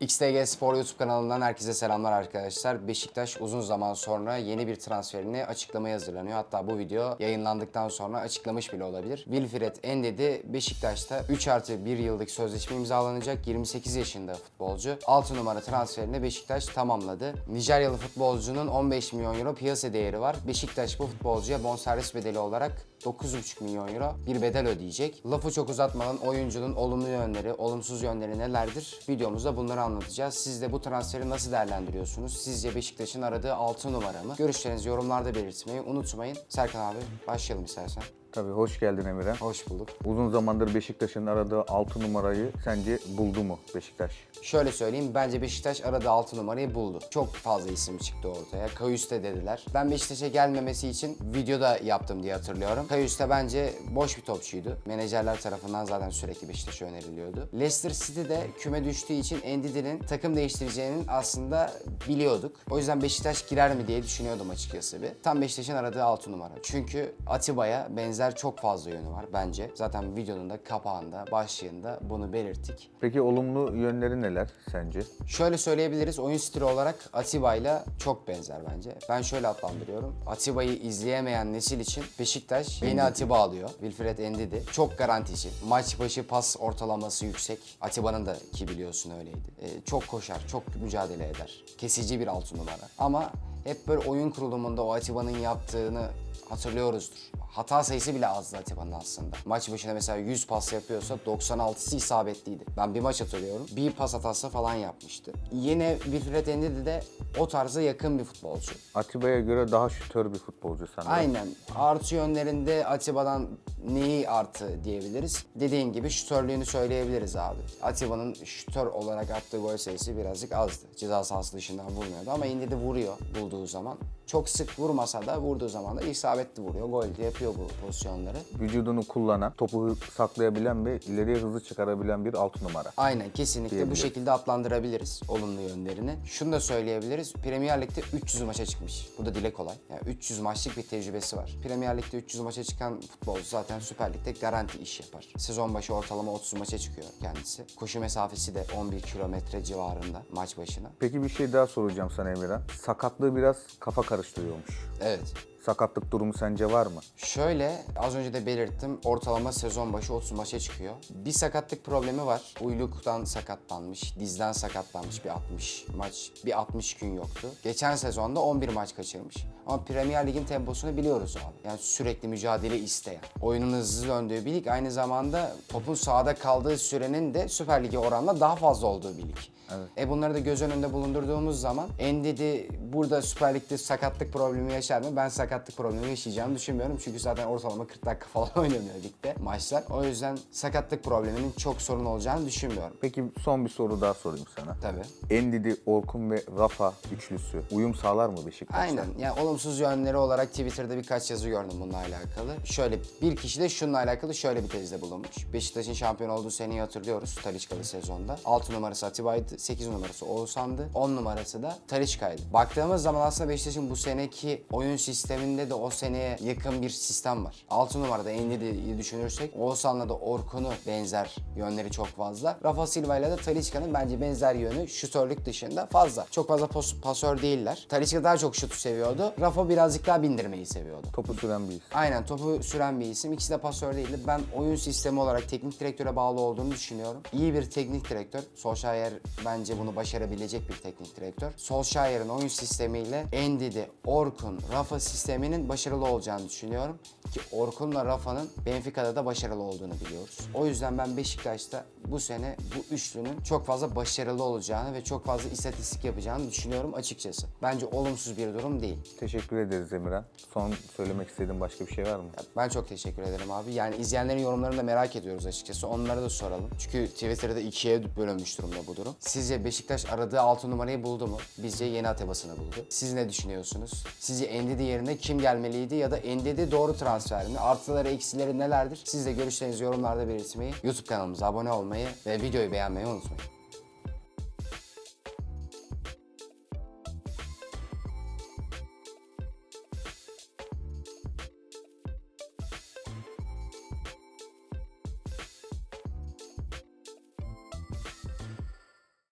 XTG Spor YouTube kanalından herkese selamlar arkadaşlar. Beşiktaş uzun zaman sonra yeni bir transferini açıklamaya hazırlanıyor. Hatta bu video yayınlandıktan sonra açıklamış bile olabilir. Wilfred Endedi Beşiktaş'ta 3 artı 1 yıllık sözleşme imzalanacak 28 yaşında futbolcu. 6 numara transferini Beşiktaş tamamladı. Nijeryalı futbolcunun 15 milyon euro piyasa değeri var. Beşiktaş bu futbolcuya bonservis bedeli olarak 9,5 milyon euro bir bedel ödeyecek. Lafı çok uzatmadan oyuncunun olumlu yönleri, olumsuz yönleri nelerdir? Videomuzda bunları anlatacağız. Siz de bu transferi nasıl değerlendiriyorsunuz? Sizce Beşiktaş'ın aradığı 6 numara mı? Görüşlerinizi yorumlarda belirtmeyi unutmayın. Serkan abi başlayalım istersen. Tabii hoş geldin Emir'e. Hoş bulduk. Uzun zamandır Beşiktaş'ın aradığı 6 numarayı sence buldu mu Beşiktaş? Şöyle söyleyeyim, bence Beşiktaş aradığı 6 numarayı buldu. Çok fazla isim çıktı ortaya. Kayüste dediler. Ben Beşiktaş'a gelmemesi için videoda yaptım diye hatırlıyorum. Kayüste bence boş bir topçuydu. Menajerler tarafından zaten sürekli Beşiktaş'a öneriliyordu. Leicester City'de küme düştüğü için Endidi'nin takım değiştireceğinin aslında biliyorduk. O yüzden Beşiktaş girer mi diye düşünüyordum açıkçası bir. Tam Beşiktaş'ın aradığı 6 numara. Çünkü Atiba'ya benzer çok fazla yönü var bence. Zaten videonun da kapağında, başlığında bunu belirttik. Peki olumlu yönleri neler sence? Şöyle söyleyebiliriz, oyun stili olarak Atiba ile çok benzer bence. Ben şöyle adlandırıyorum. Atiba'yı izleyemeyen nesil için Beşiktaş yeni Atiba alıyor. Wilfred Endidi. Çok garantici. Maç başı pas ortalaması yüksek. Atiba'nın da ki biliyorsun öyleydi. Ee, çok koşar, çok mücadele eder. Kesici bir altı numara. Ama hep böyle oyun kurulumunda o Atiba'nın yaptığını hatırlıyoruzdur. Hata sayısı bile azdı Atiba'nın aslında. Maç başına mesela 100 pas yapıyorsa 96'sı isabetliydi. Ben bir maç hatırlıyorum. Bir pas hatası falan yapmıştı. Yine Wilfred Endidi de o tarza yakın bir futbolcu. Atiba'ya göre daha şütör bir futbolcu sanırım. Aynen. Artı yönlerinde Atiba'dan neyi artı diyebiliriz? Dediğin gibi şütörlüğünü söyleyebiliriz abi. Atiba'nın şütör olarak attığı gol sayısı birazcık azdı. Ceza sahası dışından vurmuyordu ama de vuruyor bulduğu zaman. Çok sık vurmasa da vurduğu zaman da isabetli vuruyor. Gol de yapıyor bu pozisyonları. Vücudunu kullanan, topu saklayabilen ve ileriye hızlı çıkarabilen bir 6 numara. Aynen kesinlikle bu şekilde adlandırabiliriz olumlu yönlerini. Şunu da söyleyebiliriz. Premier Lig'de 300 maça çıkmış. Bu da dile kolay. Yani 300 maçlık bir tecrübesi var. Premier Lig'de 300 maça çıkan futbolcu zaten Süper Lig'de garanti iş yapar. Sezon başı ortalama 30 maça çıkıyor kendisi. Koşu mesafesi de 11 kilometre civarında maç başına. Peki bir şey daha soracağım sana Emirhan. Sakatlığı biraz kafa karıştırıyormuş. Evet. Sakatlık durumu sence var mı? Şöyle az önce de belirttim ortalama sezon başı 30 maça çıkıyor. Bir sakatlık problemi var. Uyluktan sakatlanmış, dizden sakatlanmış bir 60 maç, bir 60 gün yoktu. Geçen sezonda 11 maç kaçırmış. Ama Premier Lig'in temposunu biliyoruz abi. Yani sürekli mücadele isteyen. Oyunun hızlı döndüğü bir lig aynı zamanda topun sahada kaldığı sürenin de Süper Lig'e oranla daha fazla olduğu bir lig. Evet. E bunları da göz önünde bulundurduğumuz zaman Endidi burada Süper Lig'de sakatlık problemi yaşar mı? Ben sakatlık problemi yaşayacağını düşünmüyorum. Çünkü zaten ortalama 40 dakika falan oynanıyor ligde maçlar. O yüzden sakatlık probleminin çok sorun olacağını düşünmüyorum. Peki son bir soru daha sorayım sana. Tabii. Endidi, Orkun ve Rafa üçlüsü uyum sağlar mı Beşiktaş'ta? Aynen. Yani olumsuz yönleri olarak Twitter'da birkaç yazı gördüm bununla alakalı. Şöyle bir kişi de şununla alakalı şöyle bir tezde bulunmuş. Beşiktaş'ın şampiyon olduğu seneyi hatırlıyoruz Talişkalı sezonda. 6 numarası Atiba'ydı, 8 numarası Oğuzhan'dı, 10 numarası da Talişka'ydı. Baktığımız zaman aslında Beşiktaş'ın bu seneki oyun sisteminde de o seneye yakın bir sistem var. 6 numarada Endidi'yi düşünürsek Oğuzhan'la da Orkun'u benzer yönleri çok fazla. Rafa Silva ile de Talişka'nın bence benzer yönü şutörlük dışında fazla. Çok fazla pos- pasör değiller. Talişka daha çok şutu seviyordu. Rafa birazcık daha bindirmeyi seviyordu. Topu süren bir isim. Aynen topu süren bir isim. İkisi de pasör değildi. Ben oyun sistemi olarak teknik direktöre bağlı olduğunu düşünüyorum. İyi bir teknik direktör. Solskjaer bence bunu başarabilecek bir teknik direktör. Solskjaer'in oyun sistemiyle Endidi, Orkun, Rafa sisteminin başarılı olacağını düşünüyorum. Ki Orkun'la Rafa'nın Benfica'da da başarılı olduğunu biliyoruz. O yüzden ben Beşiktaş'ta bu sene bu üçlünün çok fazla başarılı olacağını ve çok fazla istatistik yapacağını düşünüyorum açıkçası. Bence olumsuz bir durum değil. Teşekkür ederiz Emirhan. Son söylemek istediğin başka bir şey var mı? Ben çok teşekkür ederim abi. Yani izleyenlerin yorumlarını da merak ediyoruz açıkçası. Onlara da soralım. Çünkü Twitter'da ikiye bölünmüş durumda bu durum. Sizce Beşiktaş aradığı 6 numarayı buldu mu? Bizce yeni Atebas'ını buldu. Siz ne düşünüyorsunuz? Sizce Endidi kim gelmeliydi ya da Endidi doğru transfer mi? Artıları eksileri nelerdir? Siz de görüşlerinizi yorumlarda belirtmeyi, YouTube kanalımıza abone olmayı ve videoyu beğenmeyi unutmayın.